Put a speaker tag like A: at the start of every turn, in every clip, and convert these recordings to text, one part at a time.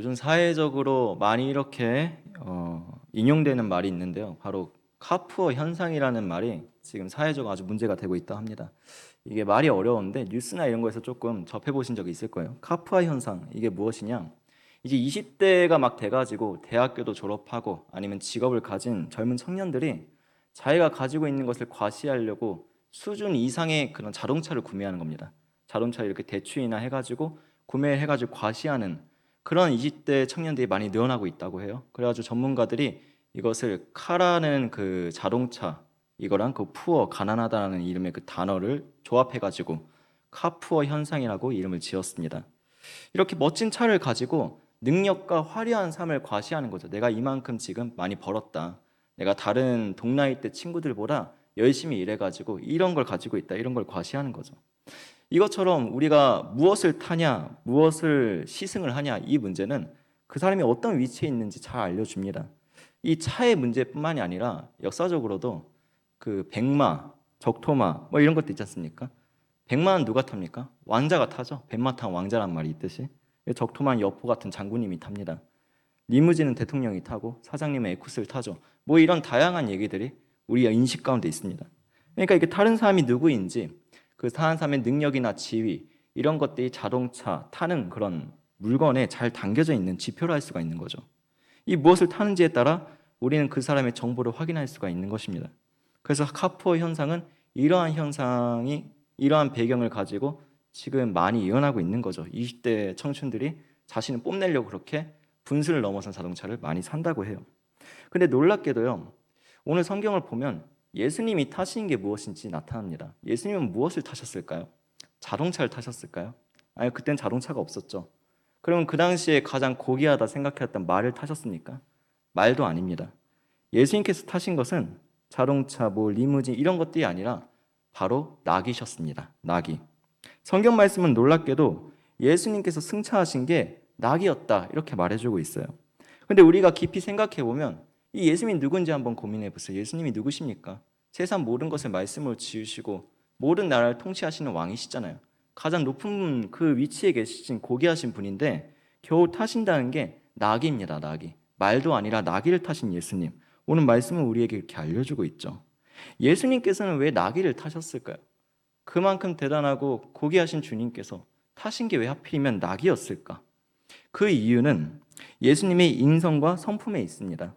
A: 요즘 사회적으로 많이 이렇게 어, 인용되는 말이 있는데요. 바로 카푸어 현상이라는 말이 지금 사회적으로 아주 문제가 되고 있다 합니다. 이게 말이 어려운데 뉴스나 이런 거에서 조금 접해 보신 적이 있을 거예요. 카푸아 현상 이게 무엇이냐? 이제 20대가 막 돼가지고 대학교도 졸업하고 아니면 직업을 가진 젊은 청년들이 자기가 가지고 있는 것을 과시하려고 수준 이상의 그런 자동차를 구매하는 겁니다. 자동차 이렇게 대출이나 해가지고 구매해가지고 과시하는 그런 20대 청년들이 많이 늘어나고 있다고 해요. 그래가지고 전문가들이 이것을 카라는 그 자동차 이거랑 그 푸어 가난하다는 이름의 그 단어를 조합해가지고 카푸어 현상이라고 이름을 지었습니다. 이렇게 멋진 차를 가지고 능력과 화려한 삶을 과시하는 거죠. 내가 이만큼 지금 많이 벌었다. 내가 다른 동나이 때 친구들보다 열심히 일해가지고 이런 걸 가지고 있다. 이런 걸 과시하는 거죠. 이것처럼 우리가 무엇을 타냐, 무엇을 시승을 하냐 이 문제는 그 사람이 어떤 위치에 있는지 잘 알려줍니다. 이 차의 문제뿐만이 아니라 역사적으로도 그 백마, 적토마 뭐 이런 것도 있지 않습니까? 백마는 누가 탑니까? 왕자가 타죠. 백마 탄 왕자란 말이 있듯이 적토마는 여포 같은 장군님이 탑니다. 리무진은 대통령이 타고 사장님은 에쿠스를 타죠. 뭐 이런 다양한 얘기들이 우리 인식 가운데 있습니다. 그러니까 이게 다른 사람이 누구인지 그 사는 사람의 능력이나 지위 이런 것들이 자동차 타는 그런 물건에 잘 담겨져 있는 지표로 할 수가 있는 거죠. 이 무엇을 타는지에 따라 우리는 그 사람의 정보를 확인할 수가 있는 것입니다. 그래서 카푸어 현상은 이러한 현상이 이러한 배경을 가지고 지금 많이 일어나고 있는 거죠. 20대 청춘들이 자신을 뽐내려고 그렇게 분수를 넘어선 자동차를 많이 산다고 해요. 근데 놀랍게도요. 오늘 성경을 보면 예수님이 타신 게 무엇인지 나타납니다. 예수님은 무엇을 타셨을까요? 자동차를 타셨을까요? 아니 그땐 자동차가 없었죠. 그러면 그 당시에 가장 고귀하다 생각했던 말을 타셨습니까? 말도 아닙니다. 예수님께서 타신 것은 자동차, 뭐 리무진 이런 것들이 아니라 바로 낙이셨습니다. 낙이. 성경 말씀은 놀랍게도 예수님께서 승차하신 게 낙이었다 이렇게 말해주고 있어요. 근데 우리가 깊이 생각해 보면 이 예수님이 누군지 한번 고민해 보세요. 예수님이 누구십니까? 세상 모든 것을 말씀으로 지으시고 모든 나라를 통치하시는 왕이시잖아요. 가장 높은 그 위치에 계신 고귀하신 분인데 겨우 타신다는 게 낙입니다. 낙이 말도 아니라 낙이를 타신 예수님. 오늘 말씀은 우리에게 이렇게 알려주고 있죠. 예수님께서는 왜 나귀를 타셨을까요? 그만큼 대단하고 고귀하신 주님께서 타신 게 왜 하필이면 나귀였을까? 그 이유는 예수님의 인성과 성품에 있습니다.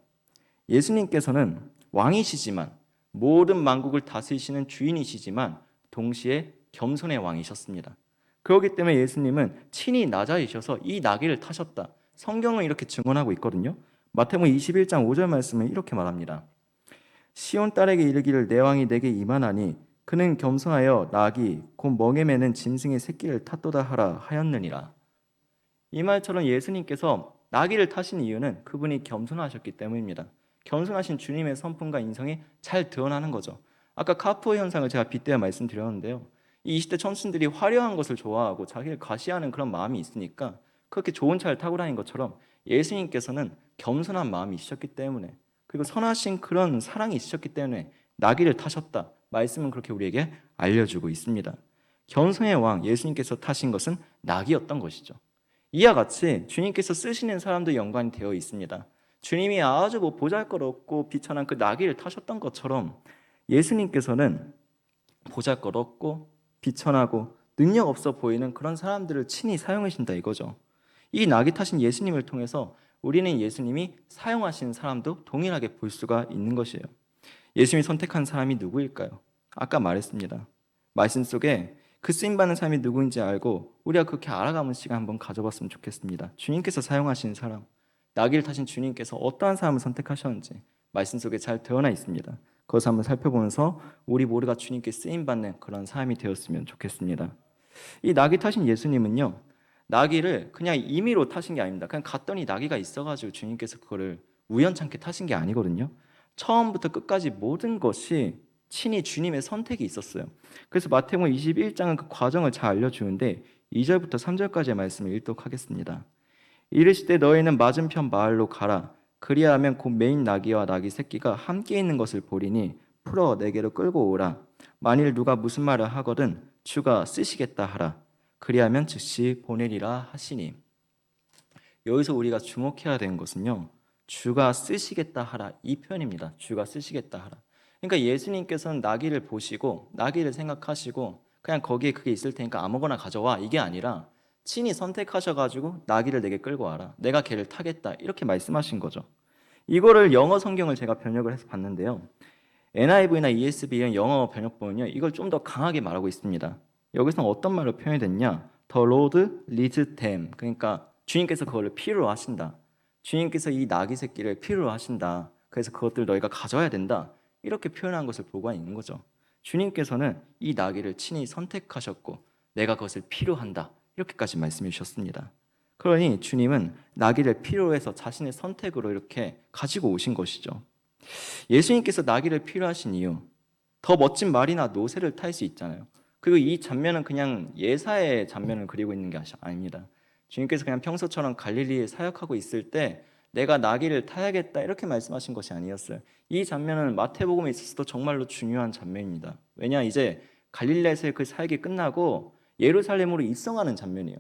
A: 예수님께서는 왕이시지만 모든 만국을 다스리시는 주인이시지만 동시에 겸손의 왕이셨습니다. 그렇기 때문에 예수님은 친히 낮아이셔서 이 나귀를 타셨다. 성경은 이렇게 증언하고 있거든요. 마태복음 21장 5절 말씀은 이렇게 말합니다. 시온 딸에게 이르기를 내 왕이 내게 임하나니 그는 겸손하여 낙이 곧 멍에 매는 짐승의 새끼를 탔도다 하라 하였느니라. 이 말처럼 예수님께서 나귀를 타신 이유는 그분이 겸손하셨기 때문입니다. 겸손하신 주님의 성품과 인성이 잘 드러나는 거죠. 아까 카푸어 현상을 제가 빗대어 말씀드렸는데요. 이 20대 청춘들이 화려한 것을 좋아하고 자기를 과시하는 그런 마음이 있으니까 그렇게 좋은 차를 타고 다닌 것처럼 예수님께서는 겸손한 마음이 있으셨기 때문에 그리고 선하신 그런 사랑이 있으셨기 때문에 나귀를 타셨다. 말씀은 그렇게 우리에게 알려주고 있습니다. 겸손의 왕 예수님께서 타신 것은 낙이었던 것이죠. 이와 같이 주님께서 쓰시는 사람도 연관이 되어 있습니다. 주님이 아주 뭐 보잘것없고 비천한 그 나귀를 타셨던 것처럼 예수님께서는 보잘것없고 비천하고 능력 없어 보이는 그런 사람들을 친히 사용하신다 이거죠. 이 낙이 타신 예수님을 통해서 우리는 예수님이 사용하신 사람도 동일하게 볼 수가 있는 것이에요. 예수님이 선택한 사람이 누구일까요? 아까 말했습니다. 말씀 속에 그 쓰임 받는 사람이 누구인지 알고 우리가 그렇게 알아가는 시간 한번 가져봤으면 좋겠습니다. 주님께서 사용하신 사람, 나귀를 타신 주님께서 어떠한 사람을 선택하셨는지 말씀 속에 잘 드러나 있습니다. 그것을 한번 살펴보면서 우리 모두가 주님께 쓰임 받는 그런 사람이 되었으면 좋겠습니다. 이 나귀 타신 예수님은요. 나귀를 그냥 임의로 타신 게 아닙니다. 그냥 갔더니 나귀가 있어 가지고 주님께서 그거를 우연찮게 타신 게 아니거든요. 처음부터 끝까지 모든 것이 친히 주님의 선택이 있었어요. 그래서 마태복음 21장은 그 과정을 잘 알려 주는데 2절부터 3절까지의 말씀을 일독하겠습니다. 이르시되 너희는 맞은편 마을로 가라. 그리하면 곧 메인 나귀와 나귀 새끼가 함께 있는 것을 보리니 풀어 내게로 끌고 오라. 만일 누가 무슨 말을 하거든 주가 쓰시겠다 하라. 그리하면 즉시 보내리라 하시니. 여기서 우리가 주목해야 되는 것은요 주가 쓰시겠다 하라. 이 표현입니다. 주가 쓰시겠다 하라. 그러니까 예수님께서는 나귀를 보시고 나귀를 생각하시고 그냥 거기에 그게 있을 테니까 아무거나 가져와. 이게 아니라 친히 선택하셔가지고 나귀를 내게 끌고 와라. 내가 걔를 타겠다. 이렇게 말씀하신 거죠. 이거를 영어 성경을 제가 번역을 해서 봤는데요. NIV나 ESV의 영어 번역본은요 이걸 좀 더 강하게 말하고 있습니다. 여기서 어떤 말로 표현이 됐냐? The Lord leads them. 그러니까 주님께서 그거를 필요로 하신다. 주님께서 이 나귀 새끼를 필요로 하신다. 그래서 그것들 너희가 가져야 된다. 이렇게 표현한 것을 보고 있는 거죠. 주님께서는 이 나귀를 친히 선택하셨고 내가 그것을 필요한다 이렇게까지 말씀해 주셨습니다. 그러니 주님은 나귀를 필요해서 자신의 선택으로 이렇게 가지고 오신 것이죠. 예수님께서 나귀를 필요하신 이유 더 멋진 말이나 노새를 탈 수 있잖아요. 그리고 이 장면은 그냥 예사의 장면을 그리고 있는 게 아닙니다. 주님께서 그냥 평소처럼 갈릴리에 사역하고 있을 때 내가 나귀를 타야겠다 이렇게 말씀하신 것이 아니었어요. 이 장면은 마태복음에 있어서도 정말로 중요한 장면입니다. 왜냐 이제 갈릴레에서의 그 사역이 끝나고 예루살렘으로 입성하는 장면이에요.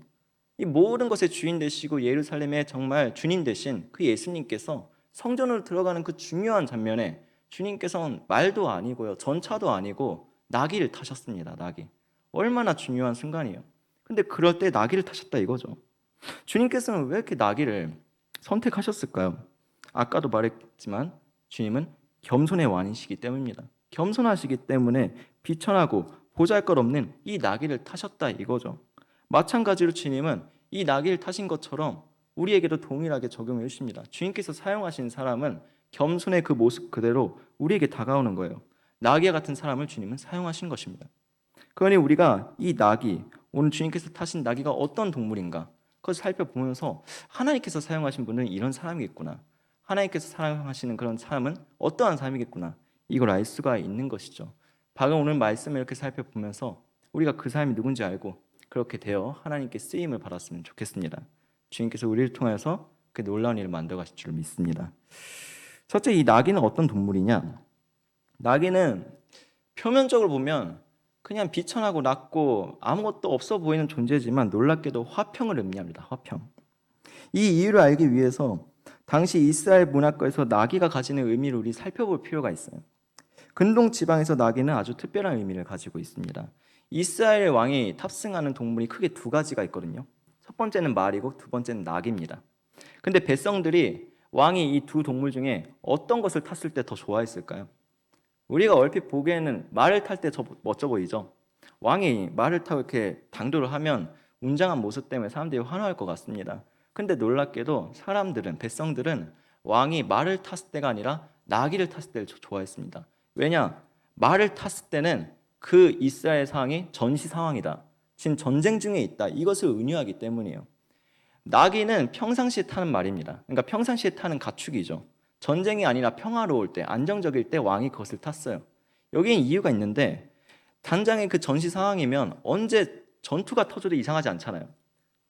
A: 이 모든 것의 주인 되시고 예루살렘의 정말 주님 되신 그 예수님께서 성전으로 들어가는 그 중요한 장면에 주님께서는 말도 아니고요. 전차도 아니고 나귀를 타셨습니다. 나귀. 얼마나 중요한 순간이에요. 근데 그럴 때 나귀를 타셨다 이거죠. 주님께서는 왜 이렇게 나귀를 선택하셨을까요? 아까도 말했지만 주님은 겸손의 왕이시기 때문입니다. 겸손하시기 때문에 비천하고 보잘것없는 이 나귀를 타셨다 이거죠. 마찬가지로 주님은 이 나귀를 타신 것처럼 우리에게도 동일하게 적용해 주십니다. 주님께서 사용하신 사람은 겸손의 그 모습 그대로 우리에게 다가오는 거예요. 나귀와 같은 사람을 주님은 사용하신 것입니다. 그러니 우리가 이 나귀, 오늘 주님께서 타신 나귀가 어떤 동물인가 그것을 살펴보면서 하나님께서 사용하신 분은 이런 사람이겠구나. 하나님께서 사용하시는 그런 사람은 어떠한 사람이겠구나. 이걸 알 수가 있는 것이죠. 방금 오늘 말씀을 이렇게 살펴보면서 우리가 그 사람이 누군지 알고 그렇게 되어 하나님께 쓰임을 받았으면 좋겠습니다. 주님께서 우리를 통해서 그 놀라운 일을 만들어 가실 줄 믿습니다. 첫째 이 나귀는 어떤 동물이냐? 나귀는 표면적으로 보면 그냥 비천하고 낮고 아무것도 없어 보이는 존재지만 놀랍게도 화평을 의미합니다. 화평. 이 이유를 알기 위해서 당시 이스라엘 문화권에서 나귀가 가지는 의미를 우리 살펴볼 필요가 있어요. 근동 지방에서 나귀는 아주 특별한 의미를 가지고 있습니다. 이스라엘 왕이 탑승하는 동물이 크게 두 가지가 있거든요. 첫 번째는 말이고 두 번째는 낙입니다. 근데 백성들이 왕이 이 두 동물 중에 어떤 것을 탔을 때 더 좋아했을까요? 우리가 얼핏 보기에는 말을 탈때 멋져 보이죠. 왕이 말을 타고 이렇게 당도를 하면 웅장한 모습 때문에 사람들이 환호할 것 같습니다. 근데 놀랍게도 사람들은 백성들은 왕이 말을 탔을 때가 아니라 나귀를 탔을 때를 좋아했습니다. 왜냐? 말을 탔을 때는 그 이스라엘 상황이 전시 상황이다. 지금 전쟁 중에 있다. 이것을 은유하기 때문이에요. 나귀는 평상시에 타는 말입니다. 그러니까 평상시에 타는 가축이죠. 전쟁이 아니라 평화로울 때, 안정적일 때 왕이 그것을 탔어요. 여기엔 이유가 있는데 단장의 그 전시 상황이면 언제 전투가 터져도 이상하지 않잖아요.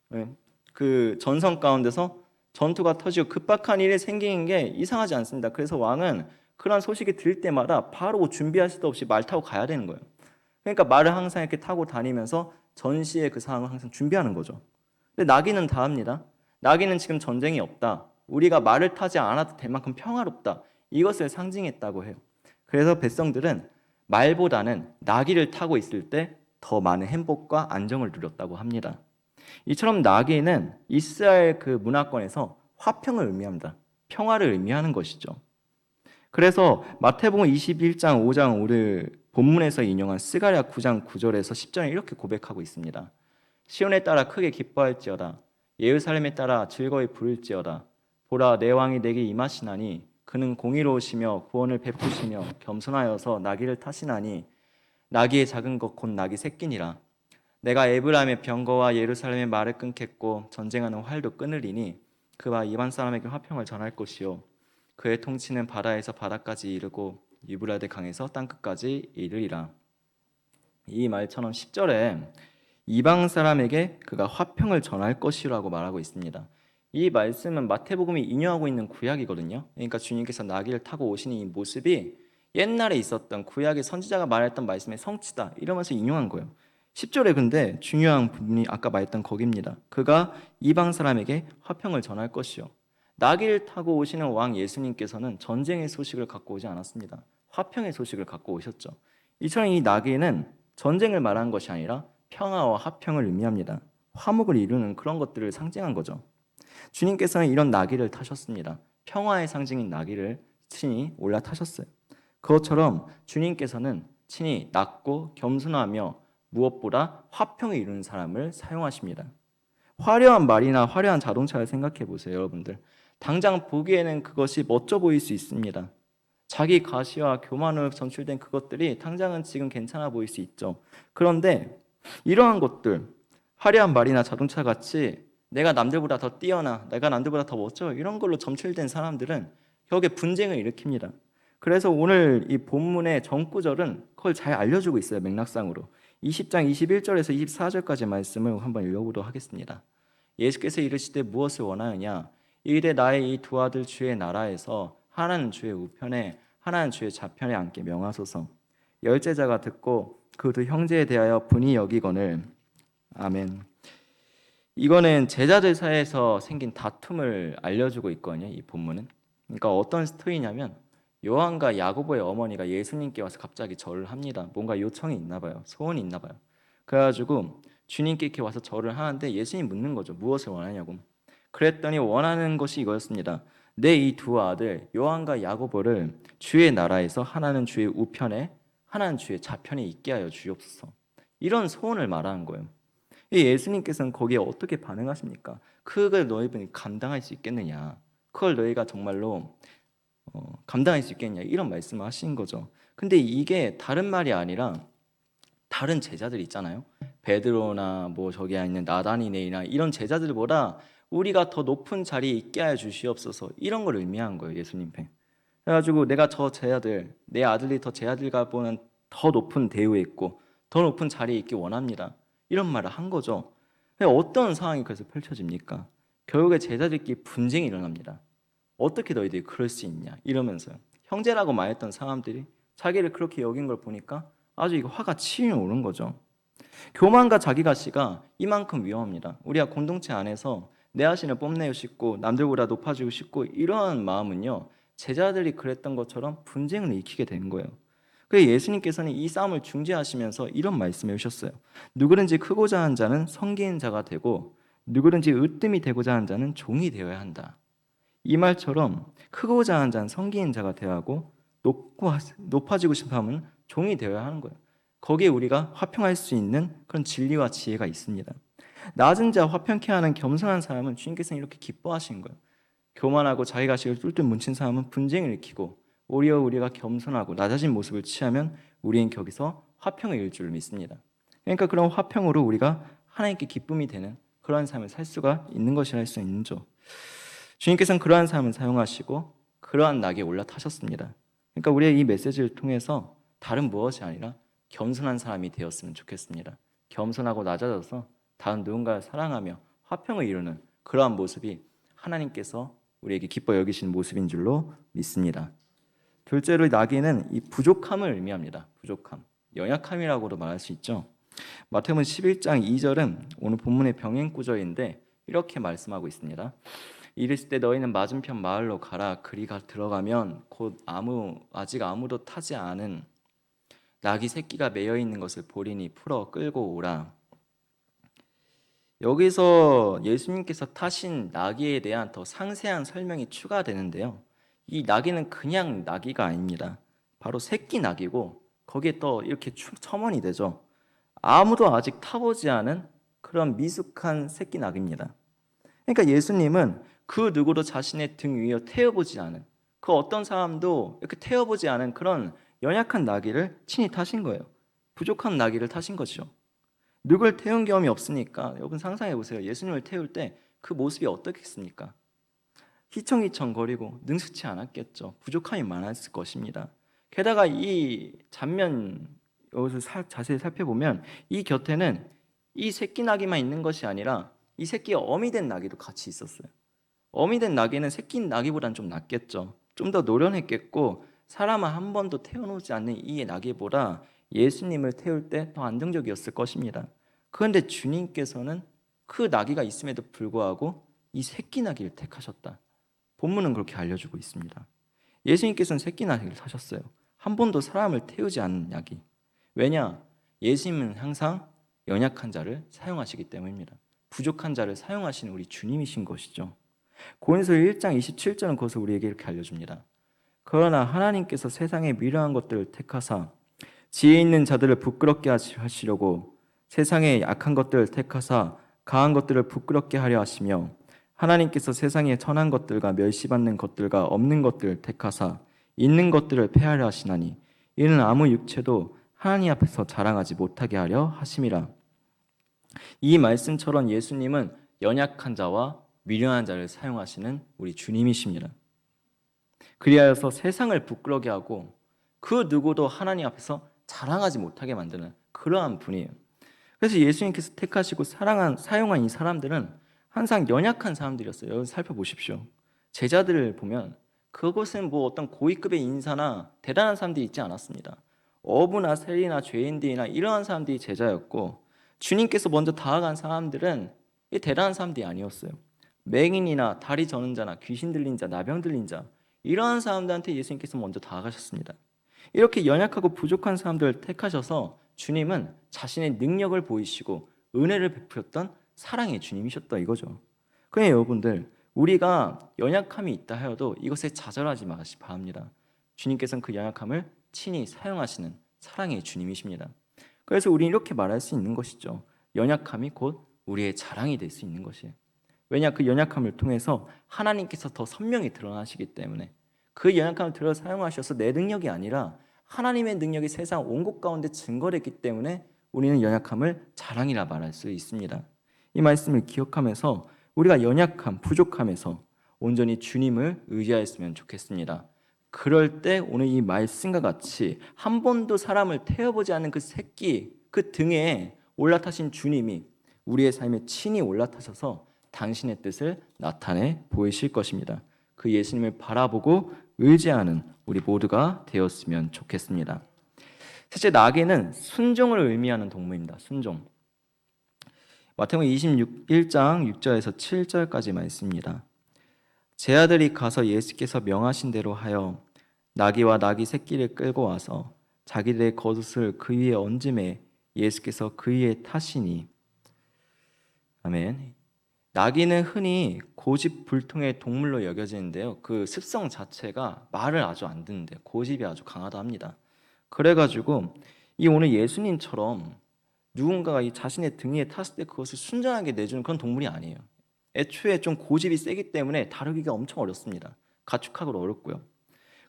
A: 네. 그 전선 가운데서 전투가 터지고 급박한 일이 생기는 게 이상하지 않습니다. 그래서 왕은 그런 소식이 들 때마다 바로 준비할 수도 없이 말 타고 가야 되는 거예요. 그러니까 말을 항상 이렇게 타고 다니면서 전시의 그 상황을 항상 준비하는 거죠. 근데 나귀는 다 합니다. 나귀는 지금 전쟁이 없다. 우리가 말을 타지 않아도 될 만큼 평화롭다. 이것을 상징했다고 해요. 그래서 백성들은 말보다는 나귀를 타고 있을 때 더 많은 행복과 안정을 누렸다고 합니다. 이처럼 나귀는 이스라엘 그 문화권에서 화평을 의미합니다. 평화를 의미하는 것이죠. 그래서 마태복음 21장 5장 오늘 본문에서 인용한 스가랴 9장 9절에서 10절에 이렇게 고백하고 있습니다. 시온에 따라 크게 기뻐할지어다. 예루살렘에 따라 즐거이 부를지어다. 보라 내 왕이 내게 임하시나니 그는 공의로우시며 구원을 베푸시며 겸손하여서 나귀를 타시나니 나귀의 작은 것 곧 나귀 새끼니라. 내가 에브라임의 병거와 예루살렘의 말을 끊겠고 전쟁하는 활도 끊으리니 그와 이반 사람에게 화평을 전할 것이요 그의 통치는 바다에서 바다까지 이르고 유브라데 강에서 땅끝까지 이르리라. 이 말처럼 10절에 이방 사람에게 그가 화평을 전할 것이라고 말하고 있습니다. 이 말씀은 마태복음이 인용하고 있는 구약이거든요. 그러니까 주님께서 나귀를 타고 오시는 이 모습이 옛날에 있었던 구약의 선지자가 말했던 말씀의 성취다 이러면서 인용한 거예요. 10절에 근데 중요한 부분이 아까 말했던 거기입니다. 그가 이방 사람에게 화평을 전할 것이요. 나귀를 타고 오시는 왕 예수님께서는 전쟁의 소식을 갖고 오지 않았습니다. 화평의 소식을 갖고 오셨죠. 이처럼 이 나귀는 전쟁을 말한 것이 아니라 평화와 화평을 의미합니다. 화목을 이루는 그런 것들을 상징한 거죠. 주님께서는 이런 나귀를 타셨습니다. 평화의 상징인 나귀를 친히 올라타셨어요. 그것처럼 주님께서는 친히 낮고 겸손하며 무엇보다 화평을 이루는 사람을 사용하십니다. 화려한 말이나 화려한 자동차를 생각해 보세요, 여러분들. 당장 보기에는 그것이 멋져 보일 수 있습니다. 자기 가시와 교만으로 전출된 그것들이 당장은 지금 괜찮아 보일 수 있죠. 그런데 이러한 것들, 화려한 말이나 자동차 같이 내가 남들보다 더 뛰어나, 내가 남들보다 더 멋져 이런 걸로 점출된 사람들은 격에 분쟁을 일으킵니다. 그래서 오늘 이 본문의 전구절은 그걸 잘 알려주고 있어요 맥락상으로 20장 21절에서 24절까지 말씀을 한번 읽어보도록 하겠습니다. 예수께서 이르시되 무엇을 원하느냐 이르되 나의 이 두 아들 주의 나라에서 하나는 주의 우편에 하나는 주의 좌편에 앉게 명하소서 열제자가 듣고 그 두 형제에 대하여 분이 여기거늘 아멘. 이거는 제자들 사이에서 생긴 다툼을 알려주고 있거든요. 이 본문은. 그러니까 어떤 스토리냐면 요한과 야고보의 어머니가 예수님께 와서 갑자기 절을 합니다. 뭔가 요청이 있나 봐요. 소원이 있나 봐요. 그래가지고 주님께 이렇게 와서 절을 하는데 예수님 묻는 거죠. 무엇을 원하냐고. 그랬더니 원하는 것이 이거였습니다. 내 이 두 아들 요한과 야고보를 주의 나라에서 하나는 주의 우편에 하나는 주의 좌편에 있게 하여 주옵소서. 이런 소원을 말하는 거예요. 이 예수님께서는 거기에 어떻게 반응하십니까? 그걸 너희들이 감당할 수 있겠느냐? 그걸 너희가 정말로 어, 감당할 수 있겠냐? 이런 말씀을 하신 거죠. 근데 이게 다른 말이 아니라 다른 제자들 있잖아요. 베드로나 뭐 저기 있는 나다니네이나 이런 제자들보다 우리가 더 높은 자리에 있게 하여 주시옵소서 이런 걸 의미한 거예요 예수님께. 그래가지고 내가 저 제자들 내 아들이 더 제자들과 보는 더 높은 대우에 있고 더 높은 자리에 있기 원합니다. 이런 말을 한 거죠. 어떤 상황이 그래서 펼쳐집니까? 결국에 제자들끼리 분쟁이 일어납니다. 어떻게 너희들이 그럴 수 있냐 이러면서요. 형제라고 말했던 사람들이 자기를 그렇게 여긴 걸 보니까 아주 이거 화가 치밀어 오른 거죠. 교만과 자기가시가 이만큼 위험합니다. 우리가 공동체 안에서 내 자신을 뽐내고 싶고 남들보다 높아지고 싶고 이러한 마음은요 제자들이 그랬던 것처럼 분쟁을 일으키게 되는 거예요. 그래서 예수님께서는 이 싸움을 중재하시면서 이런 말씀을 하셨어요. 누구든지 크고자 하는 자는 성기인 자가 되고 누구든지 으뜸이 되고자 하는 자는 종이 되어야 한다. 이 말처럼 크고자 하는 자는 성기인 자가 되어야 하고 높고 높아지고 싶어하면 종이 되어야 하는 거예요. 거기에 우리가 화평할 수 있는 그런 진리와 지혜가 있습니다. 낮은 자 화평케 하는 겸손한 사람은 주님께서는 이렇게 기뻐하신 거예요. 교만하고 자기 가식을 뚫뚫 뭉친 사람은 분쟁을 일으키고 오히려 우리가 겸손하고 낮아진 모습을 취하면 우리는 거기서 화평을 이룰 줄 믿습니다. 그러니까 그런 화평으로 우리가 하나님께 기쁨이 되는 그러한 삶을 살 수가 있는 것이라 할 수 있는 죠. 주님께서는 그러한 삶을 사용하시고 그러한 낙에 올라타셨습니다. 그러니까 우리의 이 메시지를 통해서 다른 무엇이 아니라 겸손한 사람이 되었으면 좋겠습니다. 겸손하고 낮아져서 다른 누군가를 사랑하며 화평을 이루는 그러한 모습이 하나님께서 우리에게 기뻐 여기시는 모습인 줄로 믿습니다. 둘째로 나귀는 이 부족함을 의미합니다. 부족함, 연약함이라고도 말할 수 있죠. 마태복음 11장 2절은 오늘 본문의 병행 구절인데 이렇게 말씀하고 있습니다. 이르실 때 너희는 맞은편 마을로 가라. 그리가 들어가면 곧 아무 아직 아무도 타지 않은 낙이 새끼가 매여 있는 것을 보리니 풀어 끌고 오라. 여기서 예수님께서 타신 나귀에 대한 더 상세한 설명이 추가되는데요. 이 나귀는 그냥 나귀가 아닙니다. 바로 새끼 나귀고 거기에 또 이렇게 첨언이 되죠. 아무도 아직 타보지 않은 그런 미숙한 새끼 나귀입니다. 그러니까 예수님은 그 누구도 자신의 등 위에 태워보지 않은 그 어떤 사람도 이렇게 태워보지 않은 그런 연약한 나귀를 친히 타신 거예요. 부족한 나귀를 타신 거죠. 누굴 태운 경험이 없으니까 여러분 상상해 보세요. 예수님을 태울 때 그 모습이 어떻겠습니까? 휘청휘청거리고 능숙치 않았겠죠. 부족함이 많았을 것입니다. 게다가 이 장면 여기서 사, 자세히 살펴보면 이 곁에는 이 새끼 나귀만 있는 것이 아니라 이 새끼 어미 된 나귀도 같이 있었어요. 어미 된 나귀는 새끼 나귀보다는 좀 낫겠죠. 좀 더 노련했겠고 사람을 한 번도 태어나지 않는 이 나귀보다 예수님을 태울 때 더 안정적이었을 것입니다. 그런데 주님께서는 그 나귀가 있음에도 불구하고 이 새끼 나귀를 택하셨다. 본문은 그렇게 알려주고 있습니다. 예수님께서는 새끼 나귀를 타셨어요. 한 번도 사람을 태우지 않는 나귀. 왜냐? 예수님은 항상 연약한 자를 사용하시기 때문입니다. 부족한 자를 사용하시는 우리 주님이신 것이죠. 고린서 1장 27절은 그것을 우리에게 이렇게 알려줍니다. 그러나 하나님께서 세상의 미련한 것들을 택하사 지혜 있는 자들을 부끄럽게 하시려고 세상의 약한 것들을 택하사 강한 것들을 부끄럽게 하려 하시며 하나님께서 세상의 천한 것들과 멸시받는 것들과 없는 것들을 택하사 있는 것들을 폐하려 하시나니 이는 아무 육체도 하나님 앞에서 자랑하지 못하게 하려 하심이라. 이 말씀처럼 예수님은 연약한 자와 미련한 자를 사용하시는 우리 주님이십니다. 그리하여서 세상을 부끄러게 하고 그 누구도 하나님 앞에서 자랑하지 못하게 만드는 그러한 분이에요. 그래서 예수님께서 택하시고 사랑한 사용한 이 사람들은 항상 연약한 사람들이었어요. 여러분 살펴보십시오. 제자들을 보면 그곳은 뭐 어떤 고위급의 인사나 대단한 사람들이 있지 않았습니다. 어부나 세리나 죄인들이나 이러한 사람들이 제자였고 주님께서 먼저 다가간 사람들은 이 대단한 사람들이 아니었어요. 맹인이나 다리 저는 자나 귀신 들린 자, 나병 들린 자 이러한 사람들한테 예수님께서 먼저 다가가셨습니다. 이렇게 연약하고 부족한 사람들을 택하셔서 주님은 자신의 능력을 보이시고 은혜를 베풀었던 사랑의 주님이셨다 이거죠. 그냥 여러분들 우리가 연약함이 있다 하여도 이것에 좌절하지 마시 바랍니다. 주님께서는 그 연약함을 친히 사용하시는 사랑의 주님이십니다. 그래서 우리 이렇게 말할 수 있는 것이죠. 연약함이 곧 우리의 자랑이 될 수 있는 것이에요. 왜냐 그 연약함을 통해서 하나님께서 더 선명히 드러나시기 때문에 그 연약함을 들어 사용하셔서 내 능력이 아니라 하나님의 능력이 세상 온 곳 가운데 증거됐기 때문에 우리는 연약함을 자랑이라 말할 수 있습니다. 이 말씀을 기억하면서 우리가 연약함, 부족함에서 온전히 주님을 의지하였으면 좋겠습니다. 그럴 때 오늘 이 말씀과 같이 한 번도 사람을 태워보지 않은 그 새끼 그 등에 올라타신 주님이 우리의 삶에 친히 올라타셔서 당신의 뜻을 나타내 보이실 것입니다. 그 예수님을 바라보고 의지하는 우리 모두가 되었으면 좋겠습니다. 셋째 나귀는 순종을 의미하는 동물입니다. 순종. 마태복음 26장 6절에서 7절까지 말씀입니다. 제 아들이 가서 예수께서 명하신 대로 하여 나귀와 나귀 새끼를 끌고 와서 자기들의 겉옷을 그 위에 얹음에 예수께서 그 위에 타시니 아멘. 나귀는 흔히 고집불통의 동물로 여겨지는데요. 그 습성 자체가 말을 아주 안 듣는데 고집이 아주 강하다 합니다. 그래가지고 이 오늘 예수님처럼 누군가가 이 자신의 등에 탔을 때 그것을 순전하게 내주는 그런 동물이 아니에요. 애초에 좀 고집이 세기 때문에 다루기가 엄청 어렵습니다. 가축하기도 어렵고요.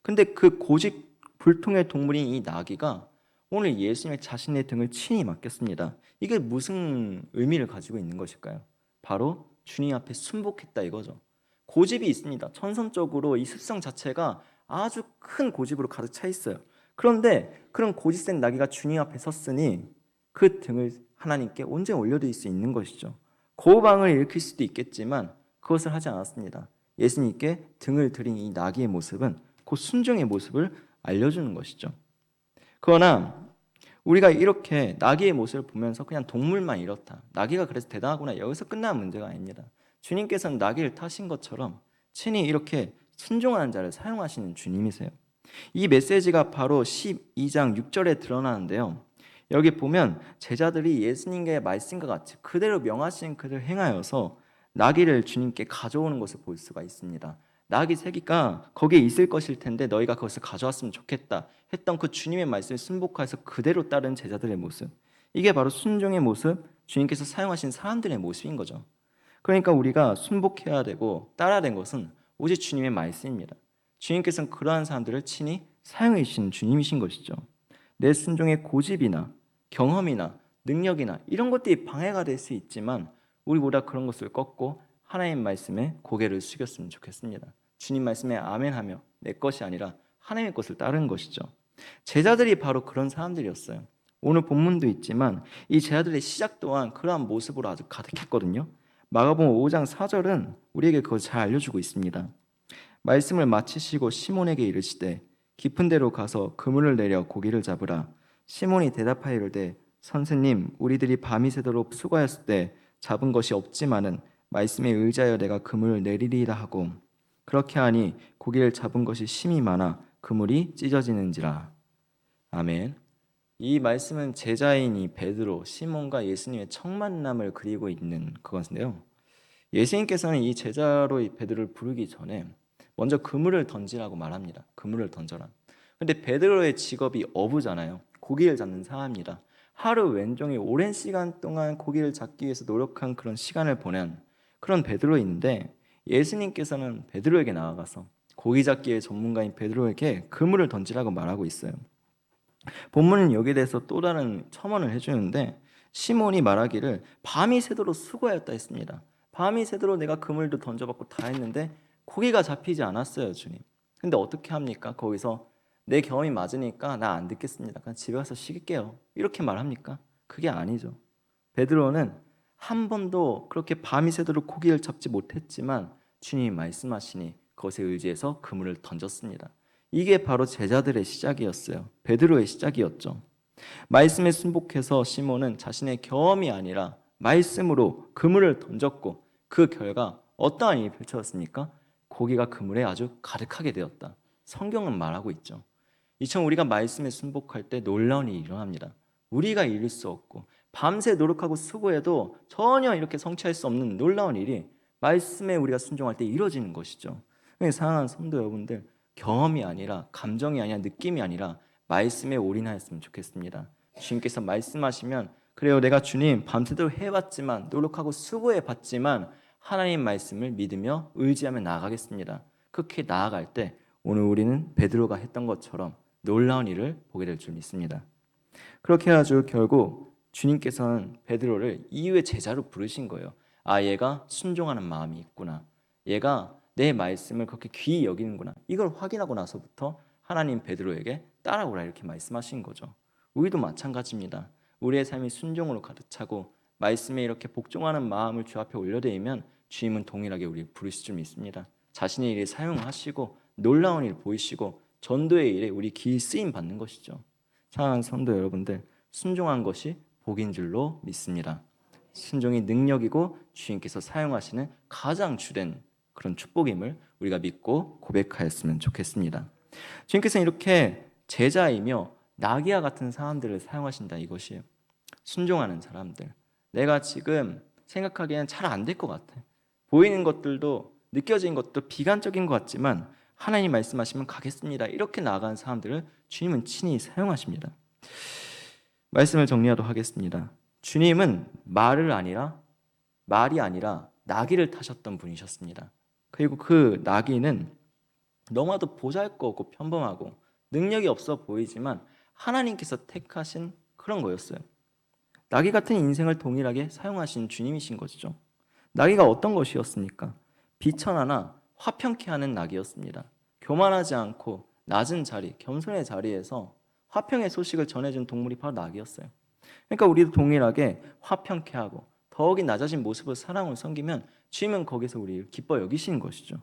A: 근데 그 고집 불통의 동물인 이 나귀가 오늘 예수님의 자신의 등을 친히 맡겼습니다. 이게 무슨 의미를 가지고 있는 것일까요? 바로 주님 앞에 순복했다 이거죠. 고집이 있습니다. 천선적으로 이 습성 자체가 아주 큰 고집으로 가득 차 있어요. 그런데 그런 고집센 나귀가 주님 앞에 섰으니 그 등을 하나님께 온전히 올려드릴 수 있는 것이죠. 고방을 일으킬 수도 있겠지만 그것을 하지 않았습니다. 예수님께 등을 들인 이 나귀의 모습은 곧 순종의 모습을 알려주는 것이죠. 그러나 우리가 이렇게 나귀의 모습을 보면서 그냥 동물만 이렇다. 나귀가 그래서 대단하구나. 여기서 끝나는 문제가 아닙니다. 주님께서는 나귀를 타신 것처럼 친히 이렇게 순종하는 자를 사용하시는 주님이세요. 이 메시지가 바로 12장 6절에 드러나는데요. 여기 보면 제자들이 예수님의 말씀과 같이 그대로 명하신 그를 행하여서 나귀를 주님께 가져오는 것을 볼 수가 있습니다. 나귀 새끼가 거기에 있을 것일 텐데 너희가 그것을 가져왔으면 좋겠다 했던 그 주님의 말씀을 순복하여서 그대로 따른 제자들의 모습. 이게 바로 순종의 모습 주님께서 사용하신 사람들의 모습인 거죠. 그러니까 우리가 순복해야 되고 따라야 된 것은 오직 주님의 말씀입니다. 주님께서는 그러한 사람들을 친히 사용해 주신 주님이신 것이죠. 내 순종의 고집이나 경험이나 능력이나 이런 것들이 방해가 될 수 있지만 우리보다 그런 것을 꺾고 하나님 말씀에 고개를 숙였으면 좋겠습니다. 주님 말씀에 아멘하며 내 것이 아니라 하나님의 것을 따르는 것이죠. 제자들이 바로 그런 사람들이었어요. 오늘 본문도 있지만 이 제자들의 시작 또한 그러한 모습으로 아주 가득했거든요. 마가복음 5장 4절은 우리에게 그걸 잘 알려주고 있습니다. 말씀을 마치시고 시몬에게 이르시되 깊은 데로 가서 그물을 내려 고기를 잡으라. 시몬이 대답하여 이르되 선생님 우리들이 밤이 새도록 수고하였을 때 잡은 것이 없지만은 말씀에 의지하여 내가 그물을 내리리라 하고 그렇게 하니 고기를 잡은 것이 심이 많아 그물이 찢어지는지라 아멘. 이 말씀은 제자인 이 베드로 시몬과 예수님의 첫 만남을 그리고 있는 그것인데요. 예수님께서는 이 제자로 이 베드로를 부르기 전에 먼저 그물을 던지라고 말합니다. 그물을 던져라. 근데 베드로의 직업이 어부잖아요. 고기를 잡는 사람입니다. 하루 왼종일 오랜 시간 동안 고기를 잡기 위해서 노력한 그런 시간을 보낸 그런 베드로인데 예수님께서는 베드로에게 나아가서 고기 잡기의 전문가인 베드로에게 그물을 던지라고 말하고 있어요. 본문은 여기에 대해서 또 다른 첨언을 해주는데 시몬이 말하기를 밤이 새도록 수고하였다 했습니다. 밤이 새도록 내가 그물도 던져봤고 다 했는데 고기가 잡히지 않았어요, 주님. 근데 어떻게 합니까? 거기서 내 경험이 맞으니까 나 안 듣겠습니다. 그냥 집에 가서 쉬게요. 이렇게 말합니까? 그게 아니죠. 베드로는 한 번도 그렇게 밤이 새도록 고기를 잡지 못했지만 주님이 말씀하시니 그것에 의지해서 그물을 던졌습니다. 이게 바로 제자들의 시작이었어요. 베드로의 시작이었죠. 말씀에 순복해서 시몬은 자신의 경험이 아니라 말씀으로 그물을 던졌고 그 결과 어떠한 일이 펼쳐졌습니까? 고기가 그물에 아주 가득하게 되었다. 성경은 말하고 있죠. 이처럼 우리가 말씀에 순복할 때 놀라운 일이 일어납니다. 우리가 이룰 수 없고 밤새 노력하고 수고해도 전혀 이렇게 성취할 수 없는 놀라운 일이 말씀에 우리가 순종할 때 이루어지는 것이죠. 그래서 사랑하는 성도 여러분들 경험이 아니라 감정이 아니라 느낌이 아니라 말씀에 올인하였으면 좋겠습니다. 주님께서 말씀하시면 그래요 내가 주님 밤새도록 해봤지만 노력하고 수고해봤지만 하나님 말씀을 믿으며 의지하며 나아가겠습니다. 그렇게 나아갈 때 오늘 우리는 베드로가 했던 것처럼 놀라운 일을 보게 될 줄 믿습니다. 그렇게 해가지고 결국 주님께서는 베드로를 이후의 제자로 부르신 거예요. 아 얘가 순종하는 마음이 있구나. 얘가 내 말씀을 그렇게 귀히 여기는구나. 이걸 확인하고 나서부터 하나님 베드로에게 따라오라 이렇게 말씀하신 거죠. 우리도 마찬가지입니다. 우리의 삶이 순종으로 가득 차고 말씀에 이렇게 복종하는 마음을 주 앞에 올려드리면 주님은 동일하게 우리를 부르실 줄 믿습니다. 자신의 일에 사용하시고 놀라운 일 보이시고 전도의 일에 우리 기 쓰임 받는 것이죠. 사랑하는 성도 여러분들, 순종한 것이 복인 줄로 믿습니다. 순종이 능력이고 주님께서 사용하시는 가장 주된 그런 축복임을 우리가 믿고 고백하였으면 좋겠습니다. 주님께서는 이렇게 제자이며 나기와 같은 사람들을 사용하신다 이것이에요. 순종하는 사람들. 내가 지금 생각하기에는 잘 안 될 것 같아. 보이는 것들도 느껴지는 것도 비관적인 것 같지만 하나님 말씀하시면 가겠습니다. 이렇게 나아가는 사람들을 주님은 친히 사용하십니다. 말씀을 정리하도록 하겠습니다. 주님은 말을 아니라 말이 아니라 나귀를 타셨던 분이셨습니다. 그리고 그 나귀는 너무나도 보잘것없고 평범하고 능력이 없어 보이지만 하나님께서 택하신 그런 거였어요. 나귀 같은 인생을 동일하게 사용하신 주님이신 것이죠. 나귀가 어떤 것이었습니까? 비천하나 화평케 하는 나귀였습니다. 교만하지 않고 낮은 자리, 겸손의 자리에서 화평의 소식을 전해준 동물이 바로 나귀였어요. 그러니까 우리도 동일하게 화평케 하고 더욱이 낮아진 모습을 사랑을 섬기면 주님은 거기서 우리를 기뻐 여기시는 것이죠.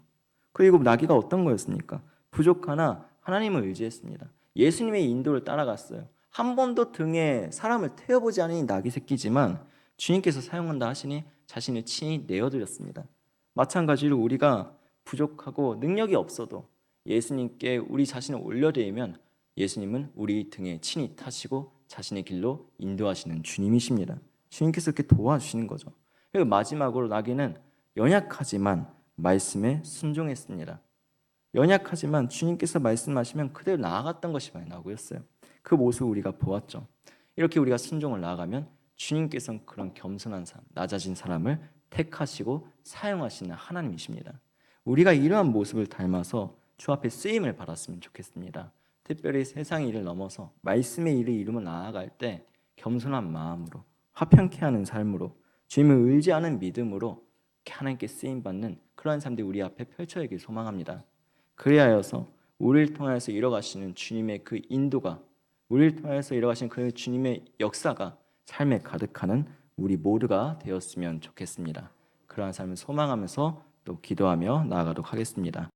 A: 그리고 나귀가 어떤 거였습니까? 부족하나 하나님을 의지했습니다. 예수님의 인도를 따라갔어요. 한 번도 등에 사람을 태워보지 않은 이 나귀 새끼지만 주님께서 사용한다 하시니 자신을 친히 내어드렸습니다. 마찬가지로 우리가 부족하고 능력이 없어도 예수님께 우리 자신을 올려드리면 예수님은 우리 등에 친히 타시고 자신의 길로 인도하시는 주님이십니다. 주님께서 이렇게 도와주시는 거죠. 그리고 마지막으로 나귀는 연약하지만 말씀에 순종했습니다. 연약하지만 주님께서 말씀하시면 그대로 나아갔던 것이 많이 나오고였어요. 그 모습을 우리가 보았죠. 이렇게 우리가 순종을 나아가면 주님께서는 그런 겸손한 사람, 낮아진 사람을 택하시고 사용하시는 하나님이십니다. 우리가 이러한 모습을 닮아서 주 앞에 쓰임을 받았으면 좋겠습니다. 특별히 세상 일을 넘어서 말씀의 일을 이루며 나아갈 때 겸손한 마음으로 화평케 하는 삶으로 주님을 의지하는 믿음으로 하나님께 쓰임 받는 그러한 삶들이 우리 앞에 펼쳐지길 소망합니다. 그리하여서 우리를 통하여서 이뤄가시는 주님의 그 인도가 우리를 통하여서 이뤄가시는 그 주님의 역사가 삶에 가득하는 우리 모두가 되었으면 좋겠습니다. 그러한 삶을 소망하면서 또 기도하며 나아가도록 하겠습니다.